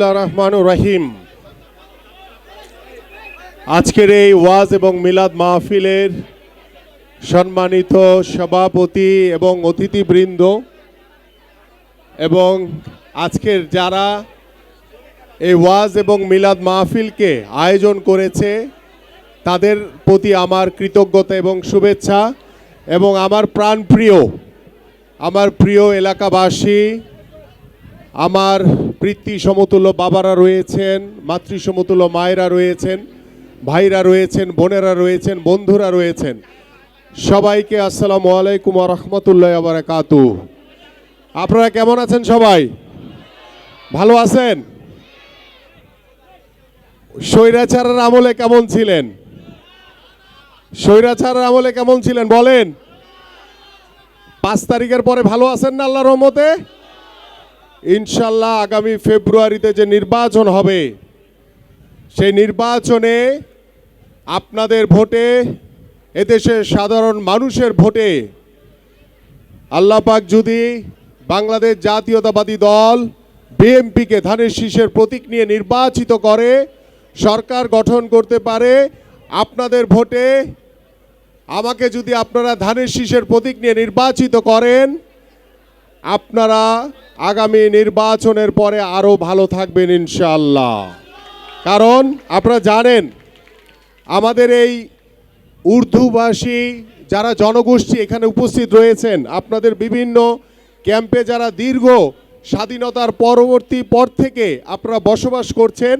রাহিম। আজকের এই ওয়াজ এবং মিলাদ মাহফিলের সম্মানিত সভাপতি এবং অতিথিবৃন্দ এবং আজকের যারা এই ওয়াজ এবং মিলাদ মাহফিলকে আয়োজন করেছে, তাদের প্রতি আমার কৃতজ্ঞতা এবং শুভেচ্ছা এবং আমার প্রাণপ্রিয়, আমার প্রিয় এলাকাবাসী, আমার বৃত্তি সমতুল্য বাবারা রয়েছেন, মাতৃ সমতুল্য মায়েরা রয়েছেন, ভাইরা রয়েছেন, বোনেরা রয়েছেন, বন্ধুরা রয়েছেন। সবাইকে আসসালামু আলাইকুম রহমতুল্লাহ বারাকাতু। আপনারা কেমন আছেন সবাই? ভালো আছেন? স্বৈরাচারের আমলে কেমন ছিলেন? স্বৈরাচারের আমলে কেমন ছিলেন বলেন? পাঁচ তারিখের পরে ভালো আছেন না আল্লাহ রহমতে? ইনশাল্লাহ আগামী ফেব্রুয়ারিতে যে নির্বাচন হবে, সেই নির্বাচনে আপনাদের ভোটে, এদেশের সাধারণ মানুষের ভোটে আল্লাহ পাক যদি বাংলাদেশ জাতীয়তাবাদী দল বিএমপিকে ধানের শীষের প্রতীক নিয়ে নির্বাচিত করে, সরকার গঠন করতে পারে, আপনাদের ভোটে আমাকে যদি আপনারা ধানের শীষের প্রতীক নিয়ে নির্বাচিত করেন আপনারা আগামী নির্বাচনের পরে আরও ভালো থাকবেন ইনশাল্লাহ কারণ আপনারা জানেন, আমাদের এই উর্দুভাষী যারা জনগোষ্ঠী এখানে উপস্থিত রয়েছেন, আপনাদের বিভিন্ন ক্যাম্পে যারা দীর্ঘ স্বাধীনতার পরবর্তী পর থেকে আপনারা বসবাস করছেন,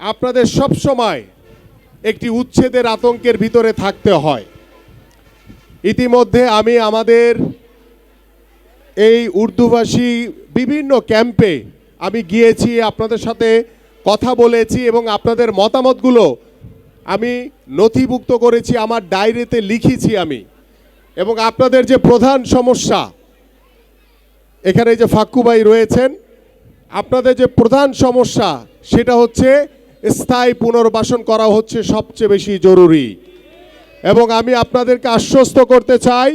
আপনাদের সব সময় একটি উচ্ছেদের আতঙ্কের ভিতরে থাকতে হয়। ইতিমধ্যে আমি আমাদের এই উর্দুভাষী বিভিন্ন ক্যাম্পে আমি গিয়েছি, আপনাদের সাথে কথা বলেছি এবং আপনাদের মতামতগুলো আমি নথিভুক্ত করেছি, আমার ডায়েরিতে লিখেছি আমি। এবং আপনাদের যে প্রধান সমস্যা, এখানে যে ফাক্কুবাই রয়েছেন, আপনাদের যে প্রধান সমস্যা, সেটা হচ্ছে স্থায়ী পুনর্বাসন করা হচ্ছে সবচেয়ে বেশি জরুরি। এবং আমি আপনাদেরকে আশ্বস্ত করতে চাই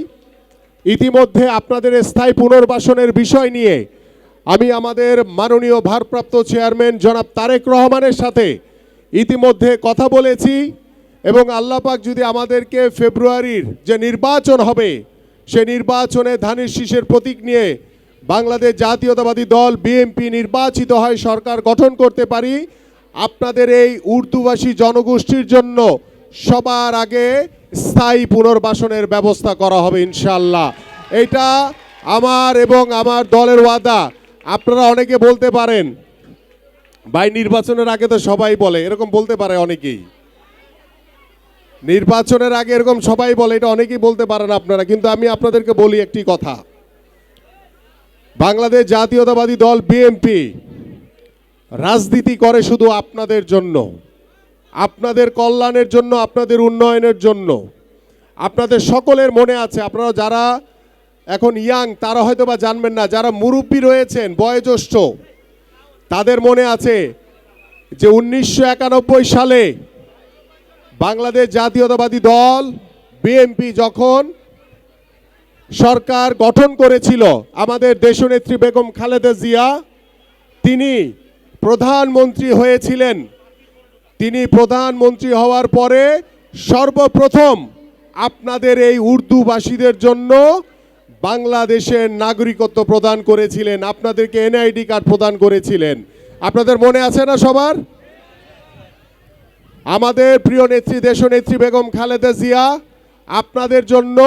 ইতিমধ্যে আপনাদের স্থায়ী পুনর্বাসনের বিষয় নিয়ে আমি আমাদের মাননীয় ভারপ্রাপ্ত চেয়ারম্যান জনাব তারেক রহমানের সাথে ইতিমধ্যে কথা বলেছি এবং আল্লাহ পাক যদি আমাদেরকে ফেব্রুয়ারির যে নির্বাচন হবে, সে নির্বাচনে ধানের শীষের প্রতীক নিয়ে বাংলাদেশ জাতীয়তাবাদী দল বিএনপি নির্বাচিত হয়, সরকার গঠন করতে পারি, আপনাদের এই উর্দুভাষী জনগোষ্ঠীর জন্য সবার আগে স্থায়ী পুনর্বাসনের ব্যবস্থা করা হবে ইনশাল্লাহ এটা আমার এবং আমার দলের ওয়াদা। আপনারা অনেকে বলতে পারেন, ভাই নির্বাচনের আগে তো সবাই বলে, এরকম বলতে পারে অনেকেই। নির্বাচনের আগে এরকম সবাই বলে, এটা অনেকেই বলতে পারেন আপনারা, কিন্তু আমি আপনাদেরকে বলি একটি কথা। বাংলাদেশ জাতীয়তাবাদী দল, বিএনপি, রাজনীতি করে শুধু আপনাদের জন্য। আপনাদের কল্যাণের জন্য, আপনাদের উন্নয়নের জন্য। আপনাদের সকলের মনে আছে, আপনারা যারা এখন ইয়াং, তারা হয়তো বা জানবেন না, যারা মুরব্বী রয়েছেন, বয়োজ্যেষ্ঠ, তাদের মনে আছে যে উনিশশো একানব্বই সালে বাংলাদেশ জাতীয়তাবাদী দল, বিএনপি যখন সরকার গঠন করেছিল, আমাদের দেশনেত্রী বেগম খালেদা জিয়া, তিনি প্রধানমন্ত্রী হয়েছিলেন। তিনি প্রধানমন্ত্রী হওয়ার পরে সর্বপ্রথম আপনাদের এই উর্দুভাষীদের জন্য বাংলাদেশের নাগরিকত্ব প্রদান করেছিলেন। আপনাদেরকে এনআইডি কার্ড প্রদান করেছিলেন। আপনাদের মনে আছে না সবার? আমাদের প্রিয় নেত্রী, দেশনেত্রী বেগম খালেদা জিয়া আপনাদের জন্য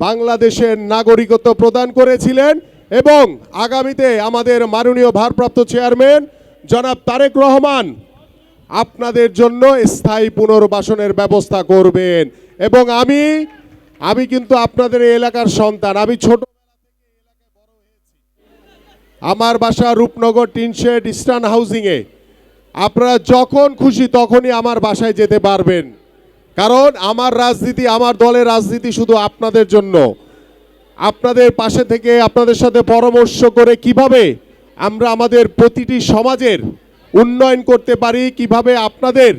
বাংলাদেশের নাগরিকত্ব প্রদান করেছিলেন এবং আগামীতে আমাদের মাননীয় ভারপ্রাপ্ত চেয়ারম্যান জনাব তারেক রহমান আপনাদের জন্য স্থায়ী পুনর্বাসনের ব্যবস্থা করবেন। এবং আমি আমি কিন্তু আপনাদের এলাকার সন্তান। আমি ছোট আমার বাসা রূপনগর টিনশেড ইস্টার্ন হাউজিংয়ে। আপনারা যখন খুশি তখনই আমার বাসায় যেতে পারবেন। কারণ আমার রাজনীতি, আমার দলের রাজনীতি শুধু আপনাদের জন্য। আপনাদের পাশে থেকে আপনাদের সাথে পরামর্শ করে কীভাবে আমরা আমাদের প্রতিটি সমাজের উন্নয়ন করতে পারি, কীভাবে আপনাদের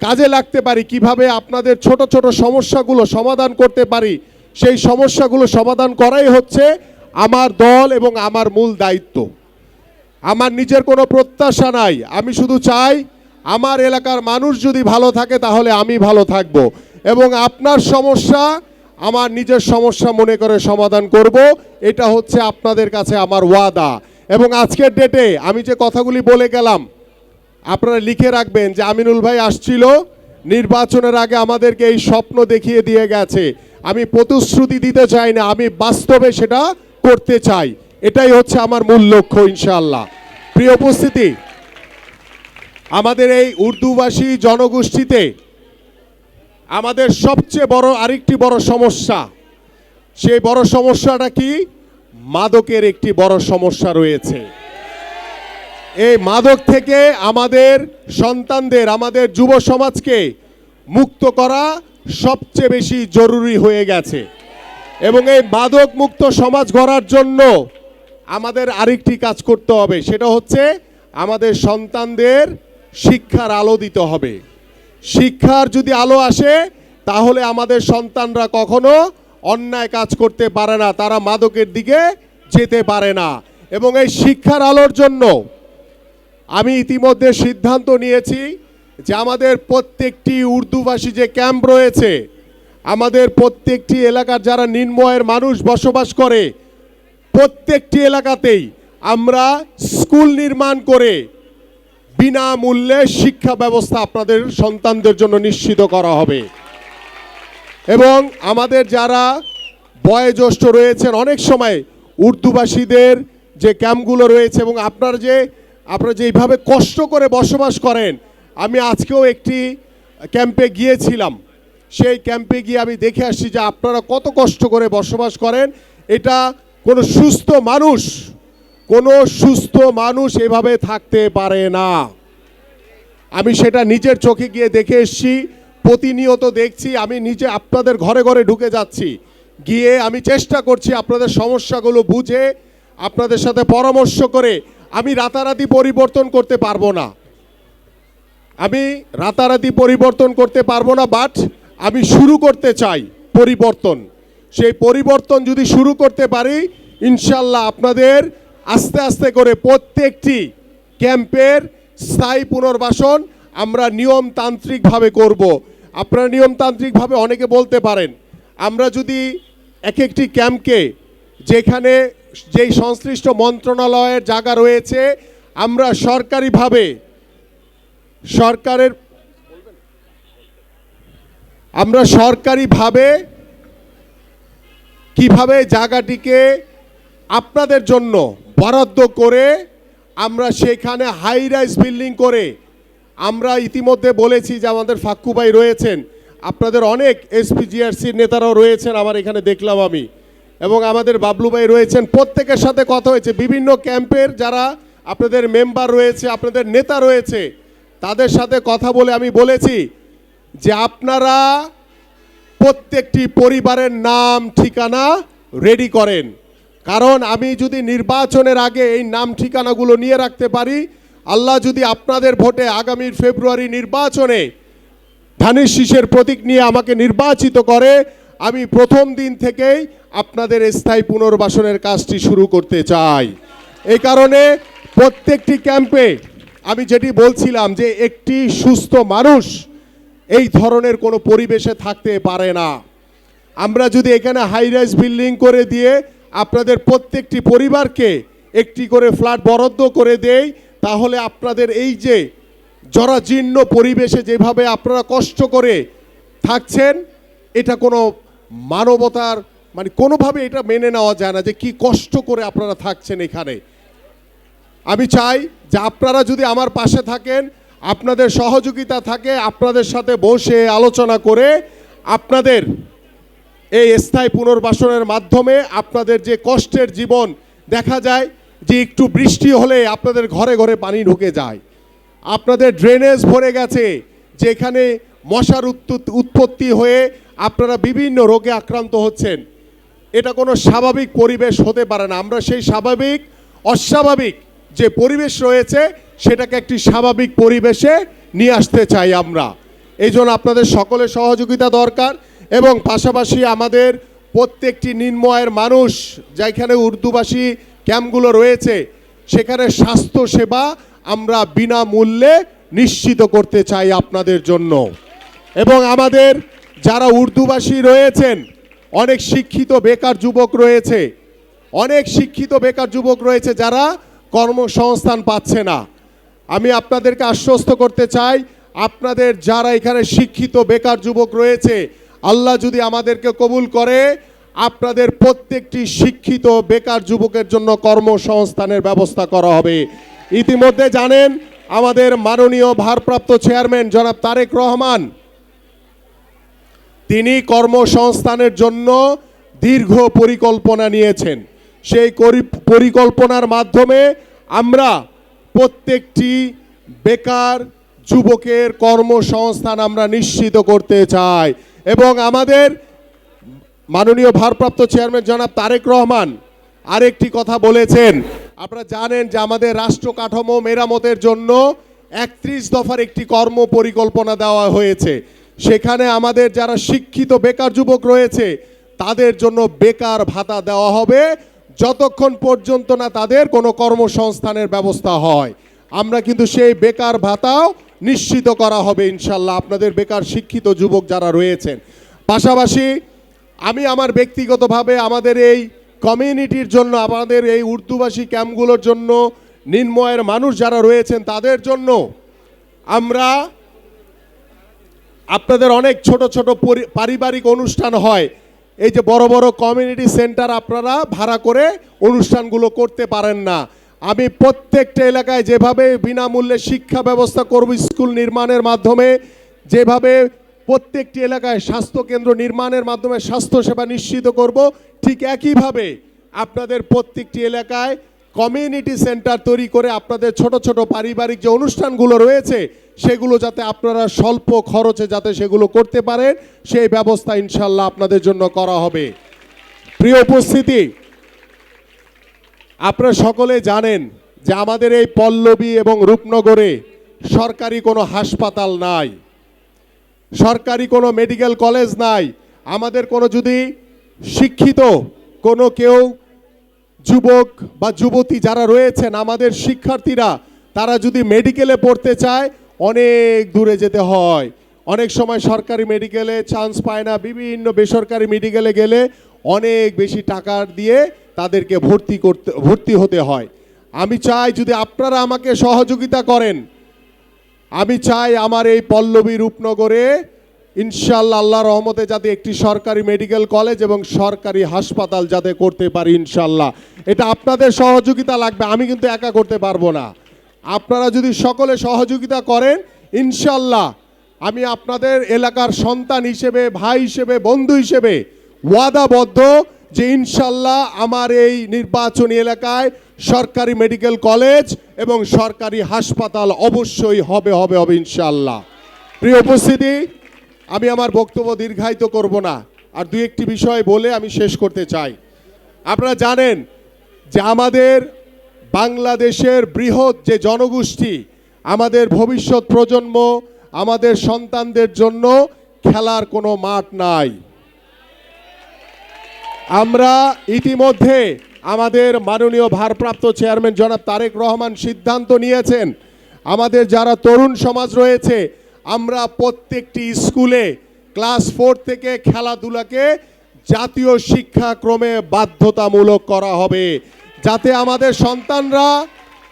কাজে লাগতে পারি, কীভাবে আপনাদের ছোট ছোট সমস্যাগুলো সমাধান করতে পারি, সেই সমস্যাগুলো সমাধান করাই হচ্ছে আমার দল এবং আমার মূল দায়িত্ব। আমার নিজের কোনো প্রত্যাশা নাই। আমি শুধু চাই আমার এলাকার মানুষ যদি ভালো থাকে তাহলে আমি ভালো থাকব এবং আপনার সমস্যা আমার নিজের সমস্যা মনে করে সমাধান করব। এটা হচ্ছে আপনাদের কাছে আমার ওয়াদা। এবং আজকের ডেটে আমি যে কথাগুলি বলে গেলাম আপনারা লিখে রাখবেন যে আমিনুল ভাই আসছিল, নির্বাচনের আগে আমাদেরকে এই স্বপ্ন দেখিয়ে দিয়ে গেছে। আমি প্রতিশ্রুতি দিতে চাই না, আমি বাস্তবে সেটা করতে চাই। এটাই হচ্ছে আমার মূল লক্ষ্য ইনশাল্লাহ প্রিয় উপস্থিতি, আমাদের এই উর্দুভাষী জনগোষ্ঠীতে আমাদের সবচেয়ে বড়, আরেকটি বড় সমস্যা। সেই বড় সমস্যাটা কি? মাদকের একটি বড় সমস্যা রয়েছে। এই মাদক থেকে আমাদের সন্তানদের, আমাদের যুব সমাজকে মুক্ত করা সবচেয়ে বেশি জরুরি হয়ে গেছে। এবং এই মাদক মুক্ত সমাজ গড়ার জন্য আমাদের আরেকটি কাজ করতে হবে, সেটা হচ্ছে আমাদের সন্তানদের শিক্ষার আলো দিতে হবে। শিক্ষার যদি আলো আসে, তাহলে আমাদের সন্তানরা কখনো অন্যায় কাজ করতে পারে না, তারা মাদকের দিকে যেতে পারে না। এবং এই শিক্ষার আলোর জন্য আমি ইতিমধ্যে সিদ্ধান্ত নিয়েছি যে আমাদের প্রত্যেকটি উর্দুভাষী যে ক্যাম্প রয়েছে, আমাদের প্রত্যেকটি এলাকার যারা নিম্নয়ের মানুষ বসবাস করে, প্রত্যেকটি এলাকাতেই আমরা স্কুল নির্মাণ করে বিনামূল্যে শিক্ষা ব্যবস্থা আপনাদের সন্তানদের জন্য নিশ্চিত করা হবে। এবং আমাদের যারা বয়োজ্যেষ্ঠ রয়েছেন, অনেক সময় উর্দুভাষীদের যে ক্যাম্পগুলো রয়েছে এবং আপনার যে আপনারা যেইভাবে কষ্ট করে বসবাস করেন, আমি আজকেও একটি ক্যাম্পে গিয়েছিলাম। সেই ক্যাম্পে গিয়ে আমি দেখে আসছি যে আপনারা কত কষ্ট করে বসবাস করেন। এটা কোনো সুস্থ মানুষ, কোনো সুস্থ মানুষ এভাবে থাকতে পারে না। আমি সেটা নিজের চোখে গিয়ে দেখে এসেছি, প্রতিনিয়ত দেখছি, আমি নিজে আপনাদের ঘরে ঘরে ঢুকে যাচ্ছি। গিয়ে আমি চেষ্টা করছি আপনাদের সমস্যাগুলো বুঝে, আপনাদের সাথে পরামর্শ করে আমি রাতারাতি পরিবর্তন করতে পারব না। আমি রাতারাতি পরিবর্তন করতে পারব না বাট আমি শুরু করতে চাই পরিবর্তন। সেই পরিবর্তন যদি শুরু করতে পারি, ইনশাল্লাহ আপনাদের আস্তে আস্তে করে প্রত্যেকটি ক্যাম্পের স্থায়ী পুনর্বাসন আমরা নিয়মতান্ত্রিকভাবে করব। আপনারা নিয়মতান্ত্রিকভাবে অনেকে বলতে পারেন, আমরা যদি এক একটি ক্যাম্পকে যেখানে যেই সংশ্লিষ্ট মন্ত্রণালয়ের জায়গা রয়েছে, আমরা সরকারিভাবে সরকারের আমরা সরকারিভাবে কীভাবে জায়গাটিকে আপনাদের জন্য বরাদ্দ করে আমরা সেখানে হাই রাইজ বিল্ডিং করে, আমরা ইতিমধ্যে বলেছি যে আমাদের ফাক্কু ভাই রয়েছেন। আপনাদের অনেক এসপিজিআরসির নেতারাও রয়েছেন, আমার এখানে দেখলাম আমি। এবং আমাদের বাবলু ভাই রয়েছেন। প্রত্যেকের সাথে কথা হয়েছে। বিভিন্ন ক্যাম্পের যারা আপনাদের মেম্বার রয়েছে, আপনাদের নেতা রয়েছে, তাদের সাথে কথা বলে আমি বলেছি যে আপনারা প্রত্যেকটি পরিবারের নাম, ঠিকানা রেডি করেন। কারণ আমি যদি নির্বাচনের আগে এই নাম, ঠিকানাগুলো নিয়ে রাখতে পারি, আল্লাহ যদি আপনাদের ভোটে আগামীর ফেব্রুয়ারি নির্বাচনে ধানের শীষের প্রতীক নিয়ে আমাকে নির্বাচিত করে আমি প্রথম দিন থেকেই আপনাদের স্থায়ী পুনর্বাসনের কাজটি শুরু করতে চাই। এই কারণে প্রত্যেকটি ক্যাম্পে আমি যেটি বলছিলাম যে একটি সুস্থ মানুষ এই ধরনের কোনো পরিবেশে থাকতে পারে না। আমরা যদি এখানে হাই রাইজ বিল্ডিং করে দিয়ে আপনাদের প্রত্যেকটি পরিবারকে একটি করে ফ্ল্যাট বরাদ্দ করে দেই, তাহলে আপনাদের এই যে জরাজীর্ণ পরিবেশে যেভাবে আপনারা কষ্ট করে থাকছেন, এটা কোনো মানবতার মানে কোনোভাবে এটা মেনে নেওয়া যায় না যে কি কষ্ট করে আপনারা থাকছেন এখানে। আমি চাই যে আপনারা যদি আমার পাশে থাকেন, আপনাদের সহযোগিতা থাকে, আপনাদের সাথে বসে আলোচনা করে, আপনাদের এই স্থায়ী পুনর্বাসনের মাধ্যমে আপনাদের যে কষ্টের জীবন দেখা যায়, যে একটু বৃষ্টি হলে আপনাদের ঘরে ঘরে পানি ঢুকে যায়। আপনাদের ড্রেনেজ ভরে গেছে, যেখানে মশার উৎপত্তি- হয়ে আপনারা বিভিন্ন রোগে আক্রান্ত হচ্ছেন। এটা কোনো স্বাভাবিক পরিবেশ হতে পারে না। আমরা সেই স্বাভাবিক, অস্বাভাবিক যে পরিবেশ রয়েছে, সেটাকে একটি স্বাভাবিক পরিবেশে নিয়ে আসতে চাই আমরা। এই জন্য আপনাদের সকলের সহযোগিতা দরকার এবং পাশাপাশি আমাদের প্রত্যেকটি নিম্নয়ের মানুষ, যেখানে উর্দুভাষী ক্যাম্পগুলো রয়েছে, সেখানে স্বাস্থ্য সেবা আমরা বিনামূল্যে নিশ্চিত করতে চাই আপনাদের জন্য। এবং আমাদের যারা উর্দুভাষী রয়েছেন, অনেক শিক্ষিত বেকার যুবক রয়েছে, অনেক শিক্ষিত বেকার যুবক রয়েছে যারা কর্মসংস্থান পাচ্ছে না। আমি আপনাদেরকে আশ্বস্ত করতে চাই, আপনাদের যারা এখানে শিক্ষিত বেকার যুবক রয়েছে, আল্লাহ যদি আমাদেরকে কবুল করে, আপনাদের প্রত্যেকটি শিক্ষিত বেকার যুবকের জন্য কর্মসংস্থানের ব্যবস্থা করা হবে। ইতিমধ্যে জানেন, আমাদের মাননীয় ভারপ্রাপ্ত চেয়ারম্যান জনাব তারেক রহমান তিনি কর্মসংস্থানের জন্য দীর্ঘ পরিকল্পনা নিয়েছেন। সেই পরিকল্পনার মাধ্যমে আমরা প্রত্যেকটি বেকার যুবকের কর্মসংস্থান আমরা নিশ্চিত করতে চাই এবং আমাদের মাননীয় ভারপ্রাপ্ত চেয়ারম্যান জনাব তারেক রহমান আরেকটি কথা বলেছেন। আপনারা জানেন যে আমাদের রাষ্ট্র কাঠামো মেরামতের জন্য একত্রিশ দফার একটি কর্ম পরিকল্পনা দেওয়া হয়েছে। সেখানে আমাদের যারা শিক্ষিত বেকার যুবক রয়েছে, তাদের জন্য বেকার ভাতা দেওয়া হবে। যতক্ষণ পর্যন্ত না তাদের কোনো কর্মসংস্থানের ব্যবস্থা হয়, আমরা কিন্তু সেই বেকার ভাতাও নিশ্চিত করা হবে ইনশাল্লাহ আপনাদের বেকার শিক্ষিত যুবক যারা রয়েছেন। পাশাপাশি আমি আমার ব্যক্তিগতভাবে আমাদের এই কমিউনিটির জন্য, আমাদের এই উর্দুভাষী ক্যাম্পগুলোর জন্য নির্ময়ের মানুষ যারা রয়েছেন, তাদের জন্য আমরা আপনাদের অনেক ছোট ছোট পরি- পারিবারিক অনুষ্ঠান হয়। এই যে বড় বড় কমিউনিটি সেন্টার আপনারা ভাড়া করে অনুষ্ঠানগুলো করতে পারেন না। আমি প্রত্যেকটা এলাকায় যেভাবে বিনামূল্যে শিক্ষা ব্যবস্থা করব, স্কুল নির্মাণের মাধ্যমে, যেভাবে প্রত্যেকটি এলাকায় স্বাস্থ্য কেন্দ্র নির্মাণের মাধ্যমে স্বাস্থ্যসেবা নিশ্চিত করব, ঠিক একইভাবে আপনাদের প্রত্যেকটি এলাকায় কমিউনিটি সেন্টার তৈরি করে আপনাদের ছোট ছোট পারিবারিক যে অনুষ্ঠানগুলো রয়েছে, সেগুলো যাতে আপনারা স্বল্প খরচে যাতে সেগুলো করতে পারেন, সেই ব্যবস্থা ইনশাল্লাহ আপনাদের জন্য করা হবে। প্রিয় উপস্থিতি, আপনারা সকলে জানেন যে আমাদের এই পল্লবী এবং রূপনগরে সরকারি কোনো হাসপাতাল নাই, সরকারি কোনো মেডিকেল কলেজ নাই, আমাদের কোনো যদি শিক্ষিত কোনো কেউ যুবক বা যুবতী যারা রয়েছেন, আমাদের শিক্ষার্থীরা, তারা যদি মেডিকেলে পড়তে চায়, অনেক দূরে যেতে হয়। অনেক সময় সরকারি মেডিকেলে চান্স পায় না, বিভিন্ন বেসরকারি মেডিকেলে গেলে অনেক বেশি টাকা দিয়ে তাদেরকে ভর্তি করতে, ভর্তি হতে হয়। আমি চাই যদি আপনারা আমাকে সহযোগিতা করেন, আমি চাই আমার এই পল্লবী রূপনগরে ইনশাল্লাহ আল্লাহ রহমতে যাতে একটি সরকারি মেডিকেল কলেজ এবং সরকারি হাসপাতাল যাতে করতে পারি ইনশাল্লাহ এটা আপনাদের সহযোগিতা লাগবে, আমি কিন্তু একা করতে পারব না। আপনারা যদি সকলে সহযোগিতা করেন ইনশাল্লাহ আমি আপনাদের এলাকার সন্তান হিসেবে, ভাই হিসেবে, বন্ধু হিসেবে ওয়াদাবদ্ধ যে ইনশাল্লাহ আমার এই নির্বাচনী এলাকায় সরকারি মেডিকেল কলেজ এবং সরকারি হাসপাতাল অবশ্যই হবে হবে হবে ইনশাল্লাহ প্রিয় উপস্থিতি আমি আমার বক্তব্য দীর্ঘায়িত করব না। আর দুই একটি বিষয় বলে আমি শেষ করতে চাই। আপনারা জানেন যে আমাদের বাংলাদেশের বৃহৎ যে জনগোষ্ঠী, আমাদের ভবিষ্যৎ প্রজন্ম, আমাদের সন্তানদের জন্য খেলার কোনো মাঠ নাই। আমরা ইতিমধ্যে আমাদের মাননীয় ভারপ্রাপ্ত চেয়ারম্যান জনাব তারেক রহমান সিদ্ধান্ত নিয়েছেন, আমাদের যারা তরুণ সমাজ রয়েছে আমরা প্রত্যেকটি স্কুলে ক্লাস ফোর থেকে খেলাধুলাকে জাতীয় শিক্ষাক্রমে বাধ্যতামূলক করা হবে, যাতে আমাদের সন্তানরা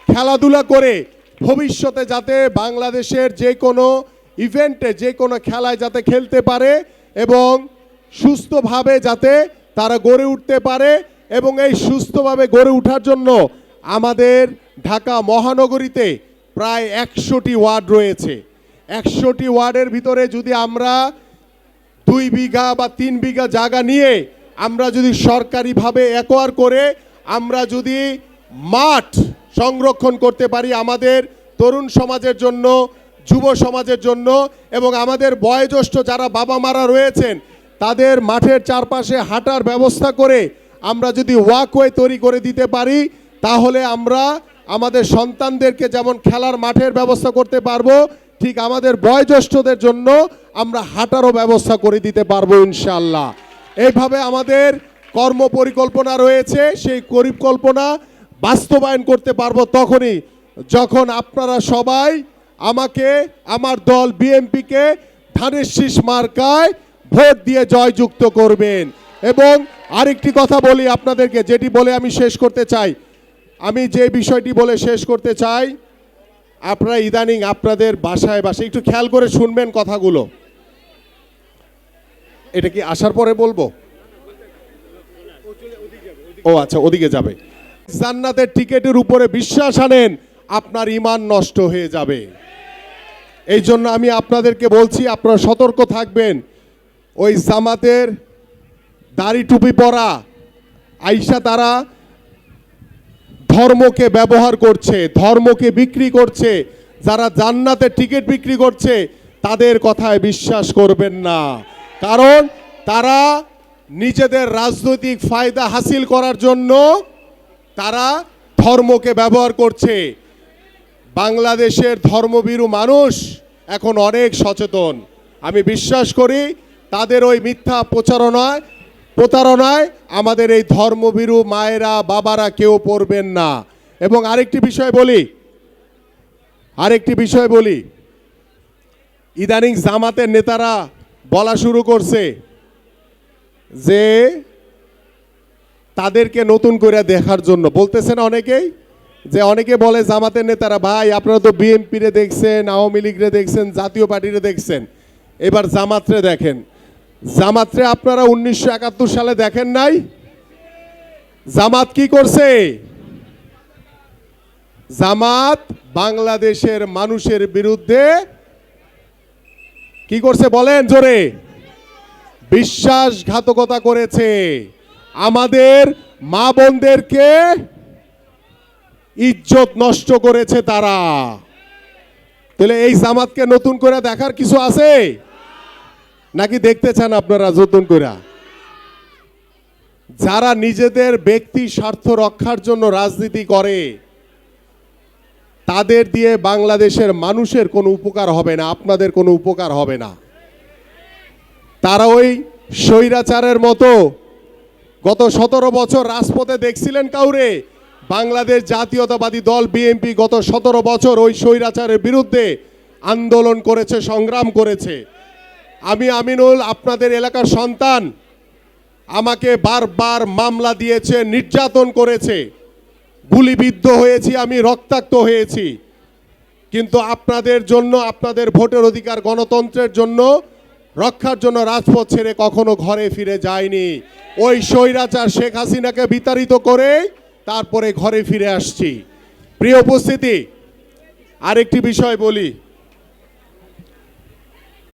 খেলাধুলা করে ভবিষ্যতে যাতে বাংলাদেশের যে কোনো ইভেন্টে, যে কোনো খেলায় যাতে খেলতে পারে এবং সুস্থভাবে যাতে তারা গড়ে উঠতে পারে এবং এই সুস্থভাবে গড়ে ওঠার জন্য আমাদের ঢাকা মহানগরীতে প্রায় একশোটি ওয়ার্ড রয়েছে। একশোটি ওয়ার্ডের ভিতরে যদি আমরা দুই বিঘা বা তিন বিঘা জায়গা নিয়ে আমরা যদি সরকারিভাবে একোয়ার করে, আমরা যদি মাঠ সংরক্ষণ করতে পারি আমাদের তরুণ সমাজের জন্য, যুব সমাজের জন্য এবং আমাদের বয়োজ্যেষ্ঠ যারা বাবা মারা রয়েছেন, তাদের মাঠের চারপাশে হাঁটার ব্যবস্থা করে আমরা যদি ওয়াকওয়ে তৈরি করে দিতে পারি, তাহলে আমরা আমাদের সন্তানদেরকে যেমন খেলার মাঠের ব্যবস্থা করতে পারব ঠিক আমাদের বয়োজ্যেষ্ঠদের জন্য আমরা হাঁটারও ব্যবস্থা করে দিতে পারব ইনশাল্লাহ এইভাবে আমাদের কর্ম পরিকল্পনা রয়েছে, সেই পরিকল্পনা বাস্তবায়ন করতে পারব তখনই, যখন আপনারা সবাই আমাকে, আমার দল বিএনপিকে ধানের শীষ মার্কায় ভোট দিয়ে জয়যুক্ত করবেন। এবং আরেকটি কথা বলি আপনাদেরকে, যেটি বলে আমি শেষ করতে চাই। আমি যে বিষয়টি বলে শেষ করতে চাই আপনারা ইদানিং আপনাদের বাসায় বাসায় একটু খেয়াল করে শুনবেন কথাগুলো। এটা কি আসার পরে বলব? ও আচ্ছা ওদিকে যাবে। জান্নাতের টিকেটের উপরে বিশ্বাস আনেন, আপনার ইমান নষ্ট হয়ে যাবে। এই জন্য আমি আপনাদেরকে বলছি, আপনারা সতর্ক থাকবেন। ওই জামাতের দাড়ি টুপি পরা আইসা তারা ধর্মকে ব্যবহার করছে, ধর্মকে বিক্রি করছে, যারা জান্নাতের টিকিট বিক্রি করছে, তাদের কথায় বিশ্বাস করবেন না। কারণ তারা নিজেদের রাজনৈতিক ফায়দা হাসিল করার জন্য তারা ধর্মকে ব্যবহার করছে। বাংলাদেশের ধর্মভীরু মানুষ এখন অনেক সচেতন। আমি বিশ্বাস করি তাদের ওই মিথ্যা প্রচারণায় প্রতারণায় আমাদের এই ধর্মভীরু মায়েরা, বাবারা কেউ পড়বেন না। এবং আরেকটি বিষয় বলি, আরেকটি বিষয় বলি, ইদানিং জামাতের নেতারা বলা শুরু করছে যে তাদেরকে নতুন করে দেখার জন্য। বলতেছেন অনেকেই যে অনেকে বলে জামাতের নেতারা, ভাই, আপনারা তো বিএনপিরে দেখছেন, আওয়ামী লীগরে দেখছেন, জাতীয় পার্টিরে দেখছেন। এবার জামাতরে দেখেন। জামাতরে আপনারা উনিশশো একাত্তর সালে দেখেন নাই? জামাত কি করছে? জামাত বাংলাদেশের মানুষের বিরুদ্ধে কি করছে বলেন জোরে? বিশ্বাসঘাতকতা করেছে। আমাদের মা বোনদেরকে ইজ্জত নষ্ট করেছে তারা। তাহলে এই জামাতকে নতুন করে দেখার কিছু আছে? নাকি দেখতে চান আপনারা নতুন করে যারা নিজেদের ব্যক্তি স্বার্থ রক্ষার জন্য রাজনীতি করে, তাদের দিয়ে বাংলাদেশের মানুষের কোনো উপকার হবে না, আপনাদের কোনো উপকার হবে না। তারা ওই স্বৈরাচারের মতো গত সতেরো বছর রাজপথে দেখছিলেন কাউরে? বাংলাদেশ জাতীয়তাবাদী দল বিএনপি গত সতেরো বছর ওই স্বৈরাচারের বিরুদ্ধে আন্দোলন করেছে, সংগ্রাম করেছে। আমি আমিনুল, আপনাদের এলাকার সন্তান। আমাকে বারবার মামলা দিয়েছে, নির্যাতন করেছে। গুলিবিদ্ধ হয়েছি, আমি রক্তাক্ত হয়েছি। কিন্তু আপনাদের জন্য, আপনাদের ভোটের অধিকার গণতন্ত্রের জন্য, রক্ষার জন্য রাজপথ ছেড়ে কখনো ঘরে ফিরে যায়নি ওই স্বৈরাচার শেখ হাসিনাকে বিতাড়িত করে, তারপরে ঘরে ফিরে আসছি। প্রিয় উপস্থিতি, আরেকটি বিষয় বলি।